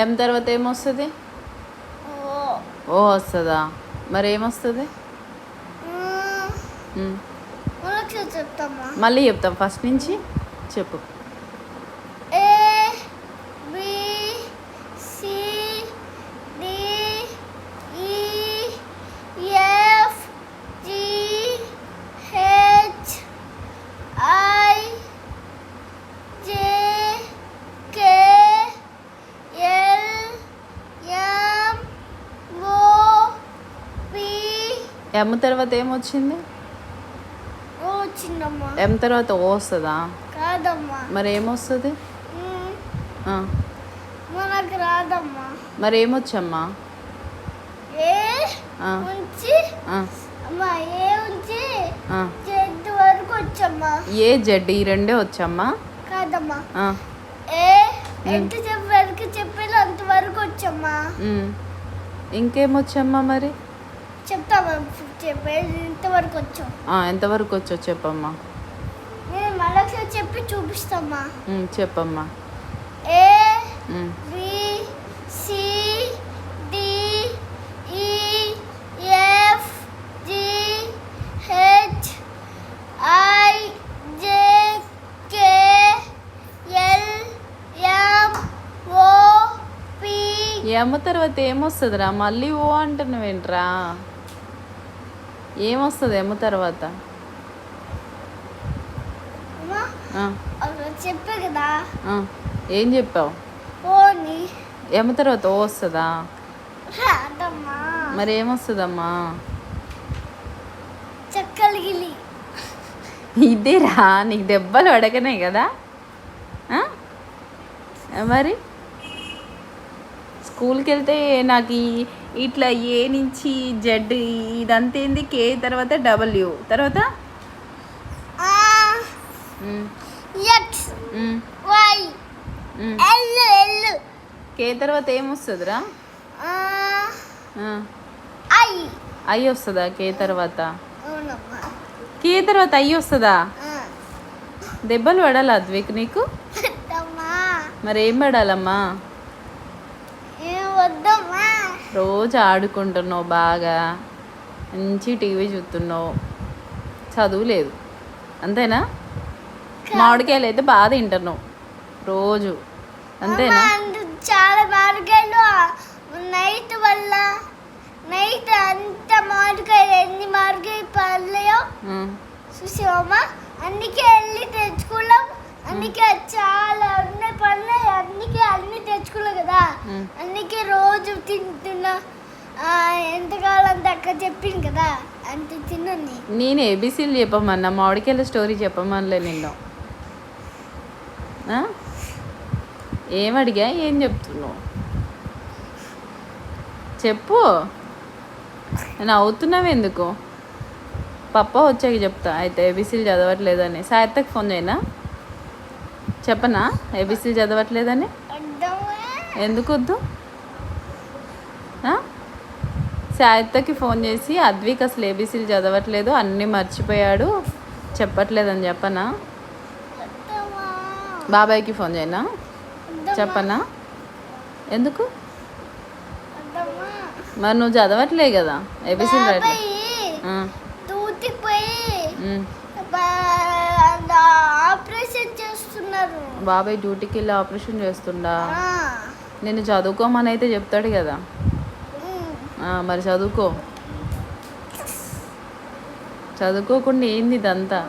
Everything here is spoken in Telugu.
ఎం తర్వాత ఏమొస్తుంది? ఓ ఓ వస్తుందా? మరి ఏమొస్తుంది? మళ్ళీ చెప్తాం. ఫస్ట్ నుంచి చెప్పు A B C D E F G H I J K L M O P M తర్వాత ఏమొచ్చింది? ఓ చిన్నమ్మ. ఎం తర్వాత ఓ వస్తుందా? మరి ఏమొస్తుంది? మరి ఏమొచ్చమ్మా? ఏ. జెడ్ ఈ రెండే వచ్చమ్మా? కాదమ్మా. ఎంత వరకు చెప్పాలో అంత వరకు వచ్చమ్మా. ఇంకేమొచ్చమ్మా మరి? చెప్తామా చెప్పేది ఇంతవరకు వచ్చాం ఆ, ఎంతవరకు వచ్చో చెప్పమ్మా. నేను మళ్ళీ చెప్పి చూపిస్తామా ఉమ్, చెప్పమ్మా. A. B C D E F G H I J K L M O P. ఎమ్మ తర్వాత ఏమొస్తుందిరా? మళ్ళీ ఓ అంటున్నావేంట్రా? ఏమొస్తుంది ఎమ్మ తర్వాత? చెప్పే కదా. ఆ. ఏం చెప్పావు? ఎమ్మ తర్వాత ఓ వస్తుందా? మరి ఏమొస్తుందమ్మా? చక్కలిగిలి ఇదేరా నీకు దెబ్బలు అడగనే కదా? ఆ? మరి? స్కూల్కి వెళ్తే నాకు ఈ ఇట్లా ఏ నుంచి జెడ్ ఇదంతా ఏంది? కే తర్వాత డబ్ల్యూ. తర్వాత? కే తర్వాత ఏమొస్తుందిరా? ఐ. వస్తుందా కే తర్వాత? కే తర్వాత ఐ వస్తుందా. దెబ్బలు పడాలా అద్విక్ నీకు? మరి ఏం పడాలమ్మా? రోజు ఆడుకుంటున్నావు బాగా. మంచి టీవీ చూస్తున్నావు. చదువు లేదు. అంతేనా? మామిడికాయలు అయితే బాగా తింటున్నావు. రోజు. అంతేనా? చాలా మార్గాలు నైట్ వల్ల నైట్ అంత మామిడికాయలు ఎన్ని మామిడికాయ పడలేయో ఆ, చూసావమ్మా అందుకే వెళ్ళి తెచ్చుకున్నాం. అందుకే చాలా అన్ని పడలేయి అందుకే అన్ని తెచ్చుకున్నాం కదా. అందుకే రోజు తింటున్నా ఆ, ఎంతకాలం దక్క చెప్పింది కదా అంత తిన్నని నేను. ఏబీసీలు చెప్పమన్నా మామిడికాయల స్టోరీ చెప్పమనిలే నిన్ను. ఆ? ఏం అడిగా ఏం చెప్తున్నావు? చెప్పు. నేను అవుతున్నావు ఎందుకు? పప్ప వచ్చాక చెప్తా అయితే ఏబీసీలు చదవట్లేదని సాయత్తకు ఫోన్ చేయనా? చెప్పనా? ఏబీసీలు చదవట్లేదని? ఎందుకు వద్దు? సాయిత్తకి ఫోన్ చేసి అద్విక్ అసలు ఏబీసీలు చదవట్లేదు అన్నీ మర్చిపోయాడు చెప్పట్లేదని చెప్పనా? బాబాయ్కి ఫోన్ చేయనా? చెప్పనా? ఎందుకు? మరి నువ్వు చదవట్లే కదా ఏబీసీలు రాయట్లే. బాబాయ్ డ్యూటీకి వెళ్ళి ఆపరేషన్ చేస్తుండా? నేను చదువుకోమని అయితే చెప్తాడు కదా. మరి చదువుకో. చదువుకోకుండా ఏంది ఇదంతా?